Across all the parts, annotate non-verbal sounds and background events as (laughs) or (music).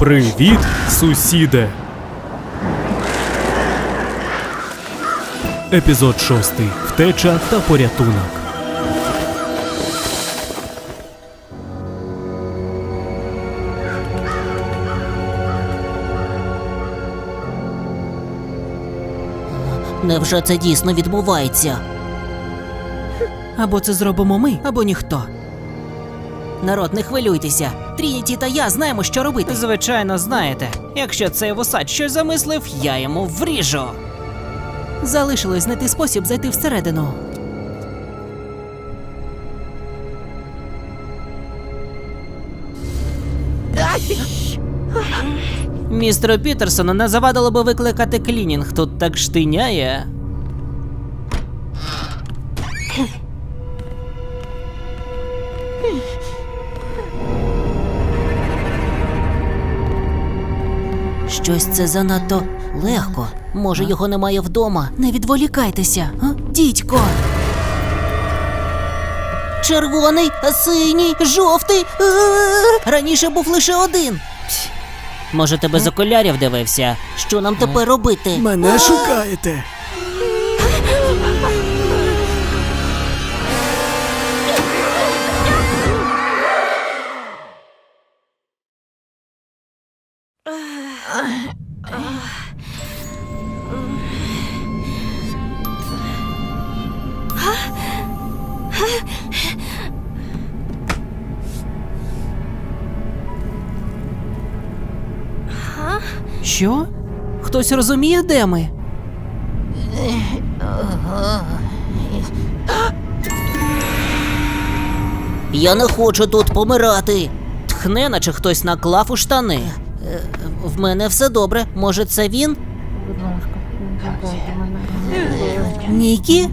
Привіт, сусіде. Епізод 6. Втеча та порятунок. Невже це дійсно відбувається? Або це зробимо ми, або ніхто. Народ, не хвилюйтеся. Трініті та я знаємо, що робити. Звичайно, знаєте, якщо цей вусач щось замислив, я йому вріжу. Залишилось знайти спосіб зайти всередину. Містеру Пітерсону не завадило би викликати клінінг, тут так штиняє. Щось це занадто легко. Може, його немає вдома. Не відволікайтеся, а? дідько. Червоний, синій, жовтий. Е, Раніше був лише один. Може, тебе за окулярів дивився? Що нам тепер робити? Мене шукаєте. Що? Хтось розуміє, де ми? Я не хочу тут помирати. Тхне, наче хтось наклав у штани. В мене все добре. Може, це він? Нікі?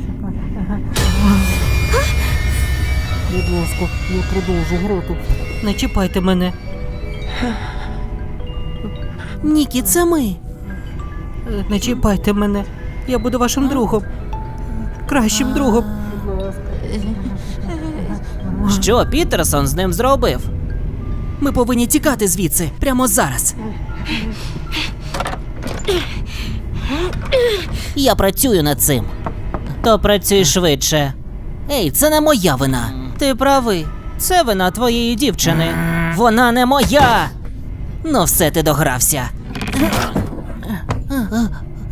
Будь ласка, я продовжу грати. Не чіпайте мене. Нікі, це ми. Не чіпайте мене. Я буду вашим другом. Кращим другом. Що Пітерсон з ним зробив? Ми повинні тікати звідси прямо зараз. Я працюю над цим. То працюй швидше. Ей, це не моя вина. Ти правий. Це вина твоєї дівчини. Вона не моя. Ну, все ти догрався.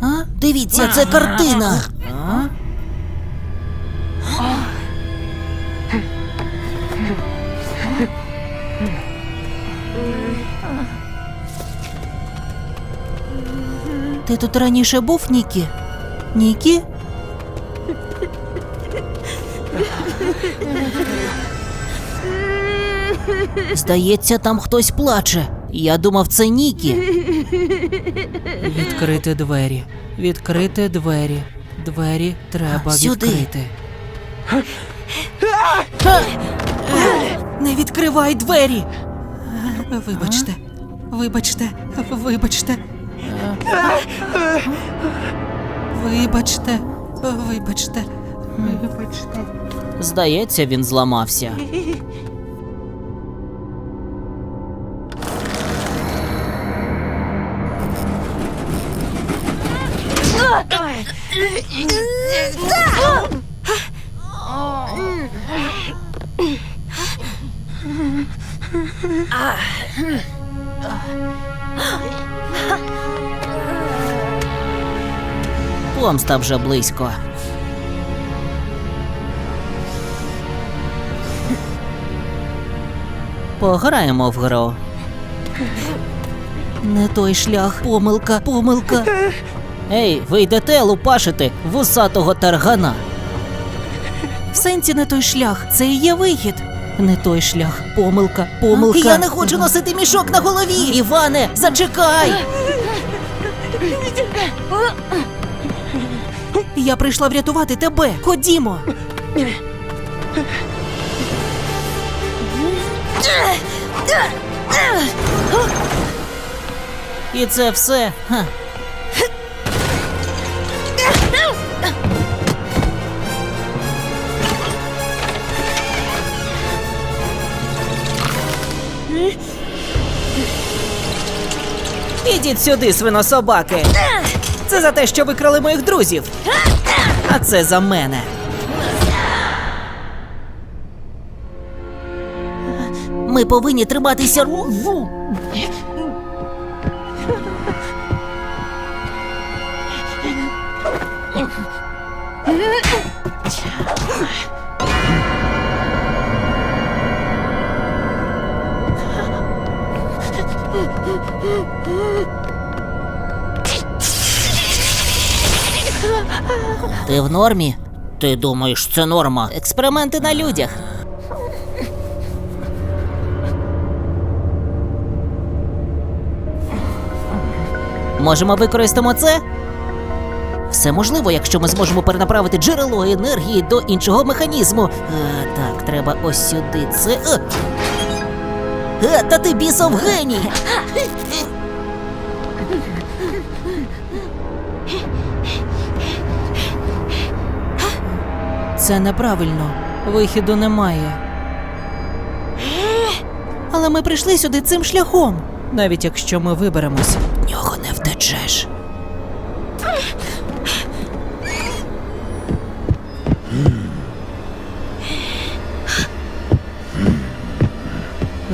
А? Дивіться, це картина. Ти тут раніше був, Нікі? Нікі? Здається, там хтось плаче. Я думав, це Нікі. (laughs) Відкрити двері. Відкрити двері. Двері треба Сюди. відкрити. Не відкривай двері. Вибачте. Вибачте. Вибачте. Вибачте. Вибачте. Вибачте. Здається, він зламався. Помста вже близько. Пограємо в гру. Не той шлях, помилка, помилка. Ей, ви йдете лупашити вусатого таргана. В сенсі не той шлях, це і є вихід. Не той шлях, помилка, помилка. Я не хочу носити мішок на голові. Іване, зачекай. Я прийшла врятувати тебе. Ходімо. І це все. Ха. Ідіть сюди, свинособаки. Це за те, що ви крали моїх друзів. А це за мене. Ми повинні триматися. Ти в нормі? Ти думаєш, це норма? Експерименти на людях. Можемо використаємо це? Все можливо, якщо ми зможемо перенаправити джерело енергії до іншого механізму. Е, так, треба ось сюди. Це. Е. Е, та ти бісов геній! Це неправильно. Вихіду немає. Але ми прийшли сюди цим шляхом. Навіть якщо ми виберемось, нього не втечеш.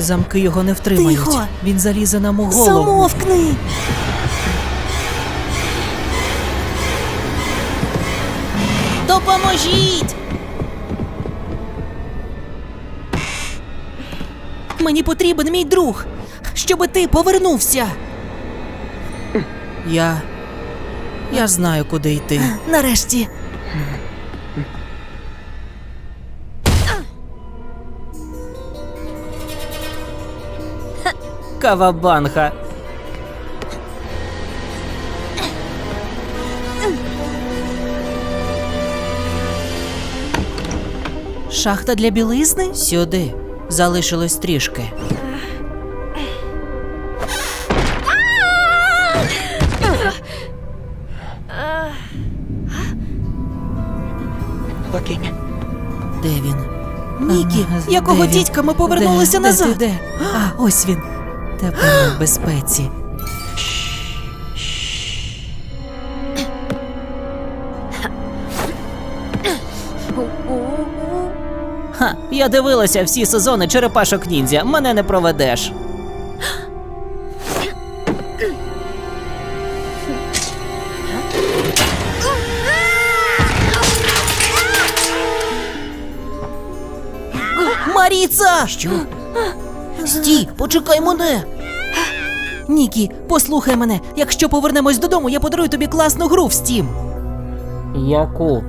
Замки його не втримають. Тихо. Він залізе нам у голову. Замовкни! Допоможіть! Мені потрібен мій друг, щоби ти повернувся. Я. Я знаю, куди йти. Нарешті. Кавабанга. Шахта для білизни? Сюди. Залишилось трішки. Де він? Нікі, якого дідька ми повернулися назад? Де, де, де? А, ось він. Тепер ми в безпеці. Ха, я дивилася всі сезони черепашок ніндзя. Мене не проведеш. Маріца! Що? Стій, почекай мене. Нікі, послухай мене. Якщо повернемось додому, я подарую тобі класну гру в Steam. Яку?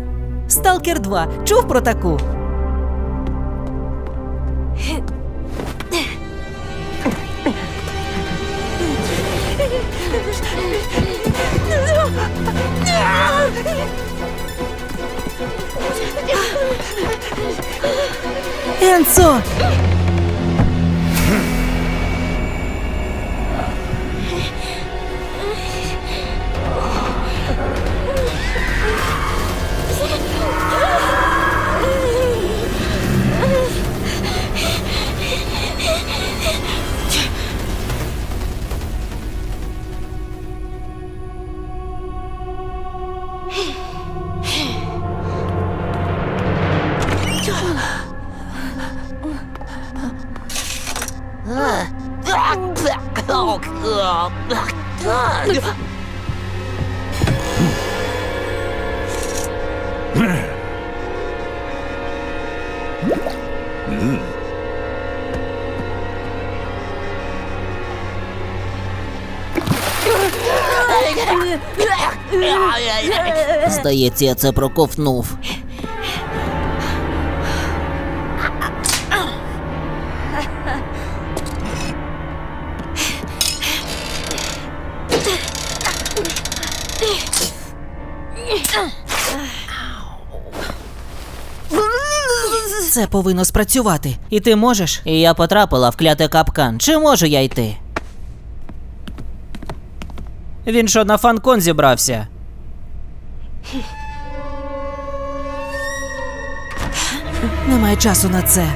Сталкер 2. Чув про таку? Енцо! Здається, я це проковтнув. Це повинно спрацювати. І ти можеш? І я потрапила в клятий капкан. Чи можу я йти? Він що на фанкон зібрався? Немає часу на це.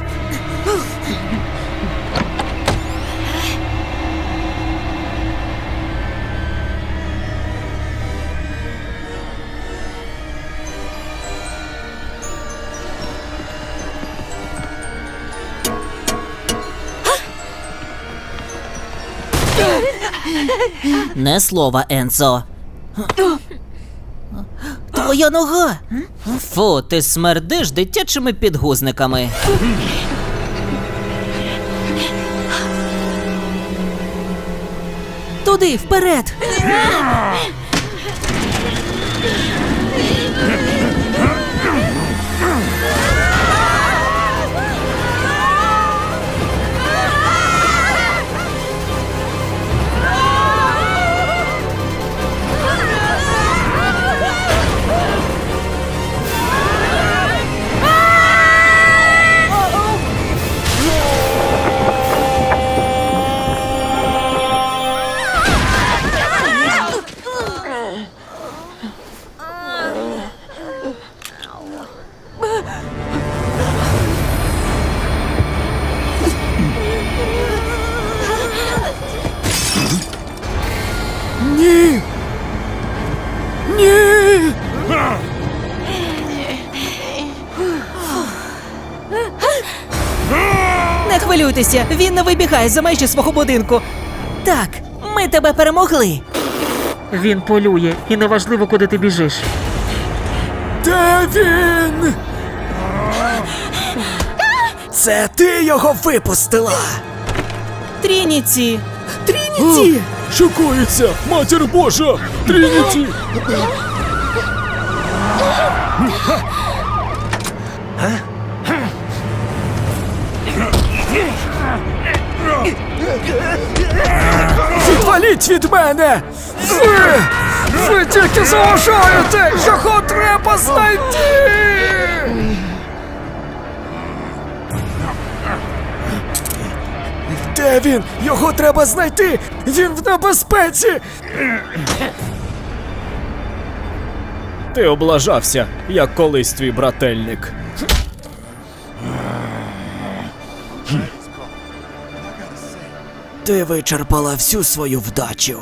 Не слова, Енсо. Твоя нога. Фу, ти смердиш дитячими підгузниками. Туди, вперед! Не хвилюйтеся, він не вибігає за межі свого будинку. Так, ми тебе перемогли. Він полює, і неважливо, куди ти біжиш. Де він? Це ти його випустила! Трініці! Трініті! Шокується! Матір Божа! Трініті! Відваліть від мене! Ви! Ви тільки заважаєте! Його треба знайти! Де він? Його треба знайти! Він в небезпеці! Ти облажався, як колись твій брательник. Ти вичерпала всю свою вдачу.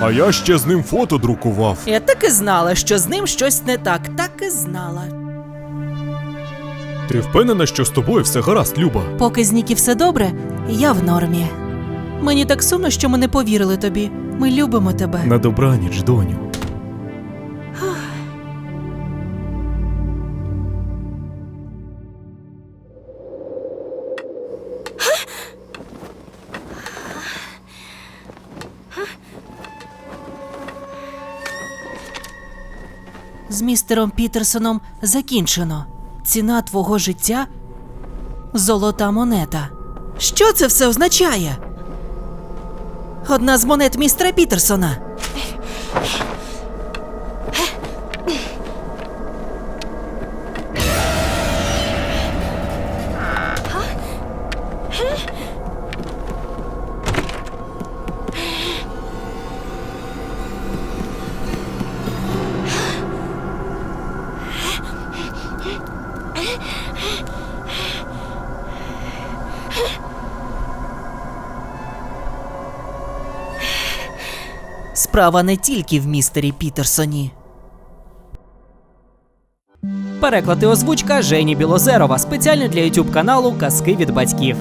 А я ще з ним фото друкував. Я так і знала, що з ним щось не так, так і знала. Ти впевнена, що з тобою все гаразд, Люба? Поки з Нікі все добре, я в нормі. Мені так сумно, що ми не повірили тобі. Ми любимо тебе. На добраніч, доню. Містером Пітерсоном закінчено. Ціна твого життя золота монета. Що це все означає? Одна з монет містера Пітерсона. Справа не тільки в містері Пітерсоні. Переклад і озвучка Жені Білозерова спеціально для YouTube каналу Казки від батьків.